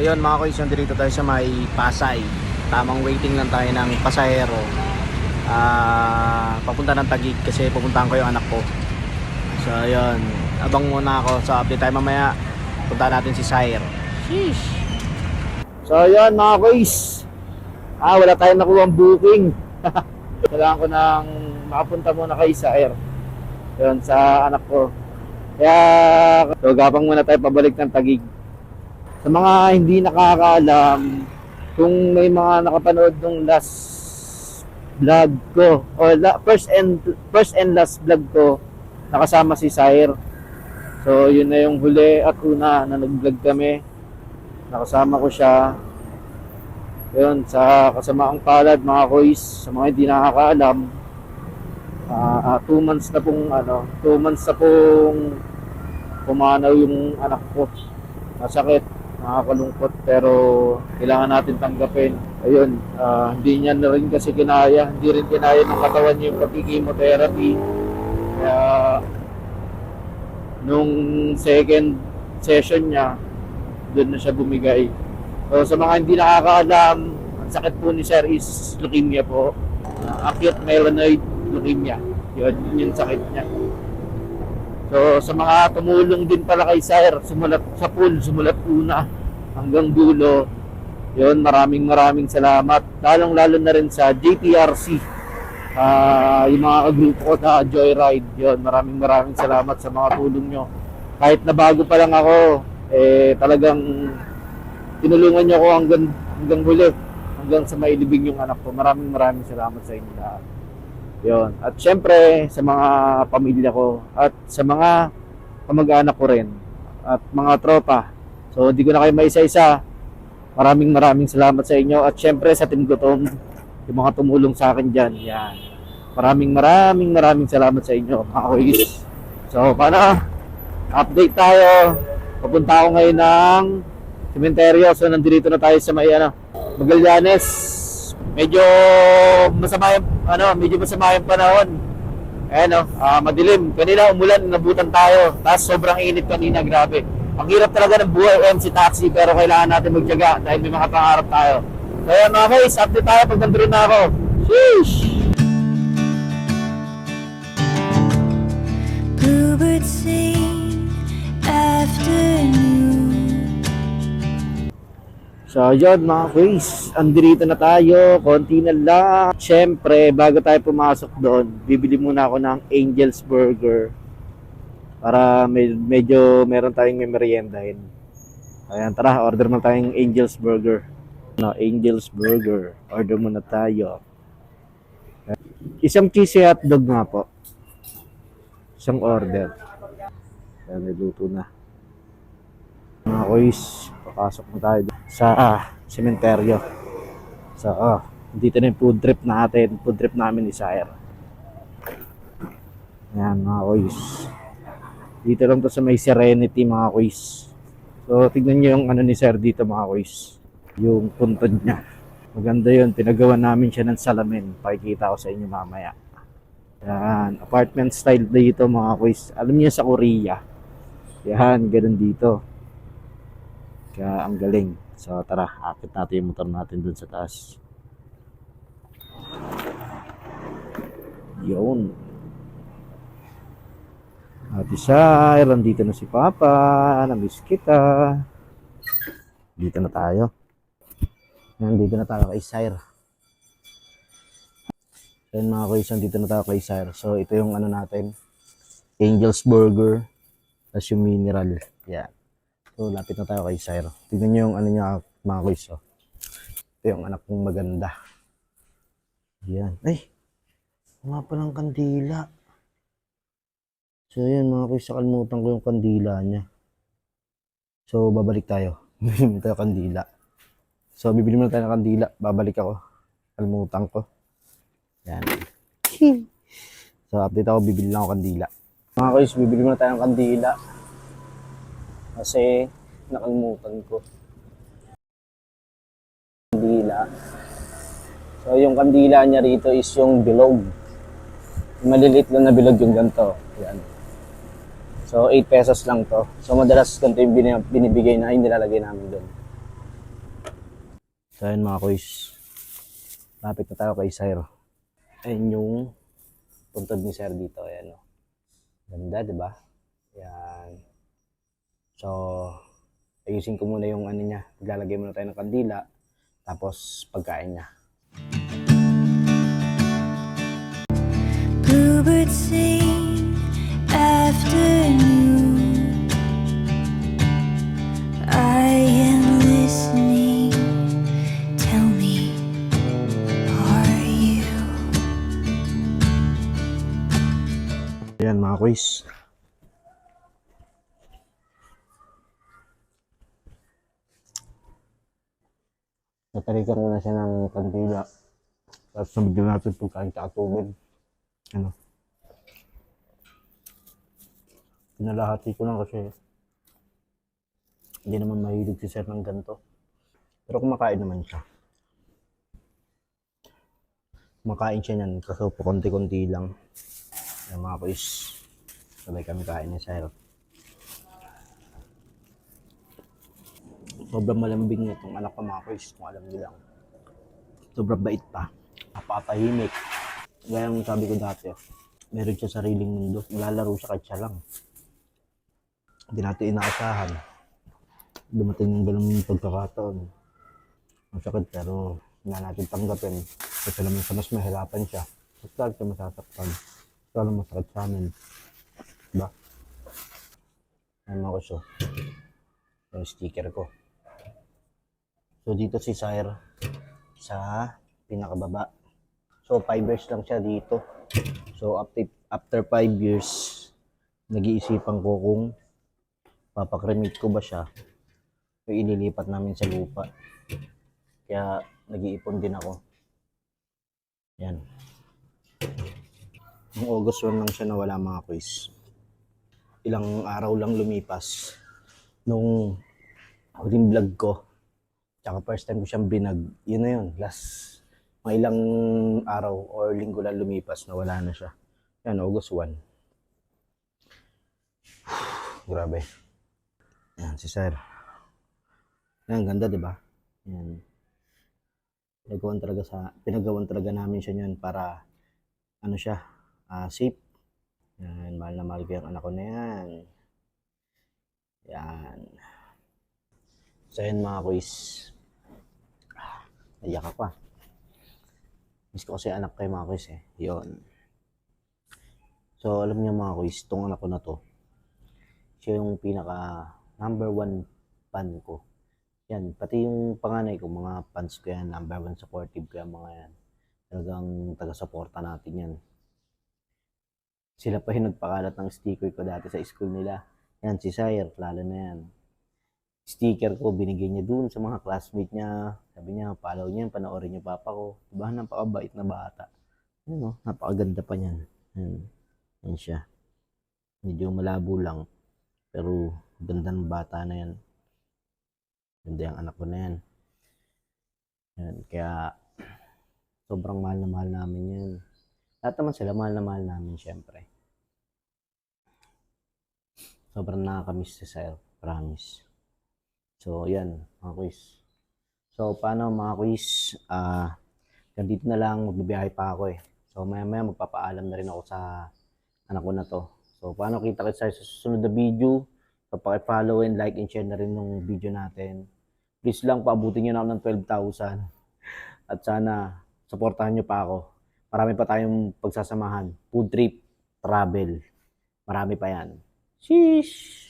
Ayun mga kois, nandito tayo sa may Pasay. Tamang waiting lang tayo ng pasahero. Ah, papunta ng Tagig kasi pupuntahan ko yung anak ko. So ayun, abang muna ako. So update tayo mamaya. Punta natin si Sire. Sheesh. So ayun mga kois. Ah, wala tayong nakuha booking. Kailangan ko nang makapunta muna kay Sire. Yun, sa anak ko. Kaya, so gapang muna tayo pabalik ng Tagig. Sa mga hindi nakakaalam, kung may mga nakapanood nung last vlog ko, o la, first and first and last vlog ko, nakasama si Sire. So, yun na yung huli at una na nag-vlog kami. Nakasama ko siya. Yun, sa kasamaang palad, mga kois, sa mga hindi nakakaalam, ah ah, two months na pong, ano, two months na pong pumanaw yung anak ko. Masakit nakakalungkot pero kailangan natin tanggapin. Ayun, ah, hindi niya na rin kasi kinaya, hindi rin kinaya ng katawan niya yung pag-chemotherapy. Kaya nung second session niya, doon na siya bumigay. So sa mga hindi nakakaalam, ang sakit po ni Sir is leukemia po. Ah, acute myeloid leukemia. Yun, yun yung sakit niya. So sa mga tumulong din pala kay Sir, sumulat sa pool, sumulat una hanggang dulo. Yun, maraming maraming salamat. Lalong lalo na rin sa JTRC. Ah, yung mga kagrupo ko na Joyride. Yun, maraming maraming salamat sa mga tulong nyo. Kahit na bago pa lang ako, eh talagang tinulungan nyo ako hanggang, hanggang huli. Hanggang sa mailibing yung anak ko. Maraming maraming salamat sa inyo lahat. Yun. At syempre, sa mga pamilya ko at sa mga kamag-anak ko rin at mga tropa. So, di ko na kayo maisa-isa. Maraming maraming salamat sa inyo at syempre sa Team Gutom, yung mga tumulong sa akin dyan. Yan. Maraming maraming maraming salamat sa inyo, mga kuis. So, paano? Update tayo. Papunta ako ngayon ng sementeryo. So, nandito na tayo sa may ano, Magallanes. Medyo masama yung, ano, medyo masama yung panahon. Ayan o, ah, madilim. Kanina umulan, nabutan tayo. Tapos sobrang init kanina, grabe. Ang hirap talaga ng buhay MC Taxi pero kailangan natin magtiyaga dahil may mga pangarap tayo. So ayan mga guys, update tayo pag nandun na ako. Sheesh! Bluebirds sing So yun mga guys, andito na tayo, konti na lang. Siyempre, bago tayo pumasok doon, bibili muna ako ng Angel's Burger para med- medyo meron tayong may meriendahin. Ayan, tara, order muna tayong Angel's Burger. No, Angel's Burger. Order muna tayo. Isang cheesy hotdog nga po. Isang order. Ayan, niluto na. Mga boys, papasok na tayo sa ah, sementeryo. So, ah, dito na yung food trip natin. Food trip namin ni Sire. Ayan, mga boys. Dito lang to sa may Serenity, mga boys. So, tignan nyo yung ano ni Sir dito, mga boys. Yung puntod niya. Maganda yun. Pinagawa namin siya ng salamin. Pakikita ko sa inyo mamaya. Yan. Apartment style dito, mga boys. Alam niyo sa Korea. Yan, ganun dito. Kaya ang galing. So tara, akit natin yung motor natin dun sa taas. Yun. Ate Shire, nandito na si Papa. Namiss kita. Dito na tayo. Nandito na tayo kay Sire. Yan mga kuys, nandito na tayo kay Sire. So ito yung ano natin. Angel's Burger. Tapos yung mineral. Yan. So, lapit na tayo kay Sire. Tignan nyo yung ano niya, mga kuys. Oh. Ito yung anak kong maganda. Yan. Ay! Nga palang kandila. So, yan mga kuys. Nakalimutan ko yung kandila niya. So, babalik tayo. Bibili tayo kandila. So, bibili muna tayo ng kandila. Babalik ako. Kalimutan ko. Yan. So, update ako. Bibili lang ako kandila. Mga kuys, bibili muna tayo ng kandila. Kasi nakalimutan ko. Kandila. So yung kandila niya rito is yung bilog. Maliliit lang na bilog yung ganito. Yan. So 8 pesos lang to. So madalas ganito yung bini- binibigay na ay nilalagay namin doon. So ayun mga kuys. Lapit na tayo kay Sir. Ayun yung puntod ni Sir dito. Ayan o. Ganda, di ba? Yan. So, ayusin ko muna yung ano niya. Maglalagay muna tayo ng kandila. Tapos, pagkain niya. Bluebirds sing afternoon. I am listening. Tell me, are you? Ayan mga kuys. Natalikan ko na siya ng kandila. Tapos nabigyan natin pagkain tsaka tubig. Ano? Pinalahati ko lang kasi hindi naman mahilig si Sir ng ganito. Pero kumakain naman siya. Kumakain siya niyan kasi po konti-konti lang. Yung mga kuys, sabay kami kain ni Sir. Sobrang malambing itong anak ko mga kuys, kung alam niyo lang. Sobrang bait pa. Napapahimik. Gaya ng sabi ko dati, meron siya sariling mundo. Nilalaro siya kahit siya lang. Hindi natin inaasahan. Dumating yung ganung pagkakataon. Ang sakit pero hindi na natin tanggapin. Kasi naman sa mas mahirapan siya. At lagi siya masasaktan. Lalo masakit sa amin. Diba? Ayan mga kuso. Yung sticker ko. So dito si Sire sa pinakababa. So 5 years lang siya dito. So after after 5 years nag-iisipan ko kung papakremate ko ba siya o ililipat namin sa lupa. Kaya nag-iipon din ako. Yan. Noong August 1 lang siya nawala mga quiz. Ilang araw lang lumipas. Nung huling vlog ko, tsaka first time ko siyang binag, yun na yun, last, mga ilang araw or linggo lang lumipas, nawala na siya. Yan, August 1. Grabe. Yan, si Sir. Yan, ganda, di ba? Yan. Pinagawan talaga sa, pinagawan talaga namin siya yun para, ano siya, ah, safe. Yan, mahal na mahal ko yung anak ko na yan. Yan. So yun mga kuis. Naiyak ako ah. Miss ko kasi anak ko yung mga kuis eh. Yun. So alam niyo mga kuis, itong anak ko na to, siya yung pinaka number one fan ko. Yan, pati yung panganay ko, mga fans ko yan, number one supportive ko yan, mga yan. Talagang taga-suporta natin yan. Sila pa yung nagpakalat ng sticker ko dati sa school nila. Yan, si Sire, lalo na yan. Sticker ko, binigay niya dun sa mga classmate niya. Sabi niya, follow niya, panoorin niyo papa ko. Diba, napakabait na bata. Yan o, napakaganda pa niyan. Yan, yan siya. Medyo malabo lang. Pero, ganda ng bata na yan. Ganda yung anak ko na yan. Yan, kaya, sobrang mahal na mahal namin yan. Lahat naman sila, mahal na mahal namin, syempre. Sobrang nakakamiss si Sile, promise. So, yan, mga quiz. So, paano mga quiz? Ah, ganito na lang, magbibiyahe pa ako eh. So, maya-maya magpapaalam na rin ako sa anak ko na to. So, paano kita kita sa susunod na video? So, paki-follow and like and share na rin yung video natin. Please lang, paabutin nyo na ako ng 12,000. At sana, supportahan nyo pa ako. Marami pa tayong pagsasamahan. Food trip, travel. Marami pa yan. Sheesh!